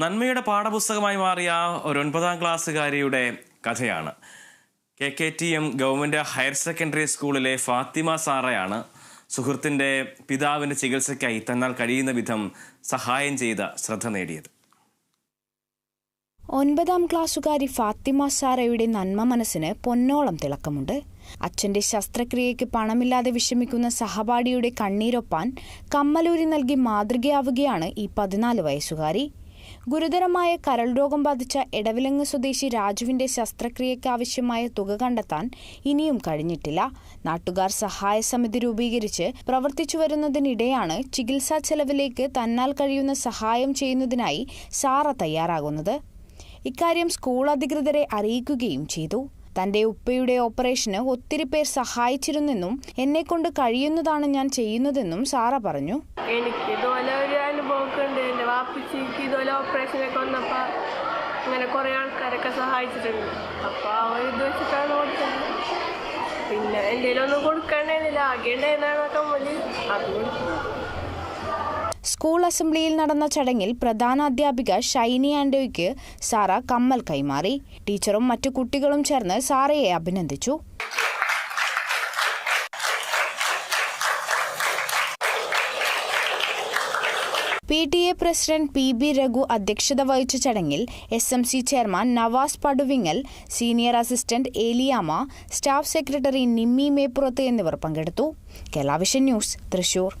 നന്മയുടെ പാഠപുസ്തകമായി മാറിയ ഒരു ഒൻപതാം ക്ലാസ്സുകാരിയുടെ കഥയാണ്. K K T M government higher secondary സ്കൂളിലെ ഫാത്തിമ സാറയാണ് സുഹൃത്തിന്റെ പിതാവിന്റെ ചികിത്സയ്ക്കായി തന്നാൽ കഴിയുന്ന വിധം സഹായം ചെയ്ത ശ്രദ്ധ നേടിയത്. ഒൻപതാം ക്ലാസ്സുകാരി ഫാത്തിമ സാറയുടെ നന്മ മനസ്സിന് പൊന്നോളം തിളക്കമുണ്ട്. അച്ഛന്റെ ശസ്ത്രക്രിയയ്ക്ക് പണമില്ലാതെ വിഷമിക്കുന്ന സഹപാഠിയുടെ കണ്ണീരൊപ്പാൻ കമ്മലൂരി നൽകി മാതൃകയാവുകയാണ് ഈ പതിനാല് വയസ്സുകാരി. ഗുരുതരമായ കരൾ രോഗം ബാധിച്ച എടവിലങ്ങ് സ്വദേശി രാജുവിന്റെ ശസ്ത്രക്രിയയ്ക്ക് ആവശ്യമായ തുക കണ്ടെത്താൻ ഇനിയും കഴിഞ്ഞിട്ടില്ല. നാട്ടുകാർ സഹായ സമിതി രൂപീകരിച്ച് പ്രവർത്തിച്ചു വരുന്നതിനിടെയാണ് ചികിത്സാ ചെലവിലേക്ക് തന്നാൽ കഴിയുന്ന സഹായം ചെയ്യുന്നതിനായി സാറ തയ്യാറാകുന്നത്. ഇക്കാര്യം സ്കൂൾ അധികൃതരെ അറിയിക്കുകയും ചെയ്തു. തന്റെ ഉപ്പയുടെ ഓപ്പറേഷന് ഒത്തിരി പേർ സഹായിച്ചിരുന്നെന്നും എന്നെക്കൊണ്ട് കഴിയുന്നതാണ് ഞാൻ ചെയ്യുന്നതെന്നും സാറ പറഞ്ഞു. എനിക്ക് ഇതുപോലെ ഇതുപോലെ ഓപ്പറേഷനൊക്കെ വന്നപ്പോൾ അങ്ങനെ കുറേ ആൾക്കാരൊക്കെ സഹായിച്ചിട്ടുണ്ട്. അപ്പോൾ ആ ഒരു ഇത് വെച്ചിട്ടാണ് കൊടുത്തത്. പിന്നെ എന്തെങ്കിലും ഒന്നും കൊടുക്കേണ്ടതില്ല ആകെ ഉണ്ടായിരുന്നാണ് കമ്മൽ. അത് സ്കൂൾ അസംബ്ലിയിൽ നടന്ന ചടങ്ങിൽ പ്രധാന അധ്യാപിക ഷൈനി ആൻഡോയ്ക്ക് സാറ കമ്മൽ കൈമാറി. ടീച്ചറും മറ്റു കുട്ടികളും ചേർന്ന് സാറയെ അഭിനന്ദിച്ചു. P T A president P B Raghu അധ്യക്ഷത വഹിച്ച ചടങ്ങിൽ S M C chairman Navas Paduvingal senior assistant Eliyama staff secretary Nimmi Meppurath എന്നിവർ പങ്കെടുത്തു. Kerala vision news Thrissur.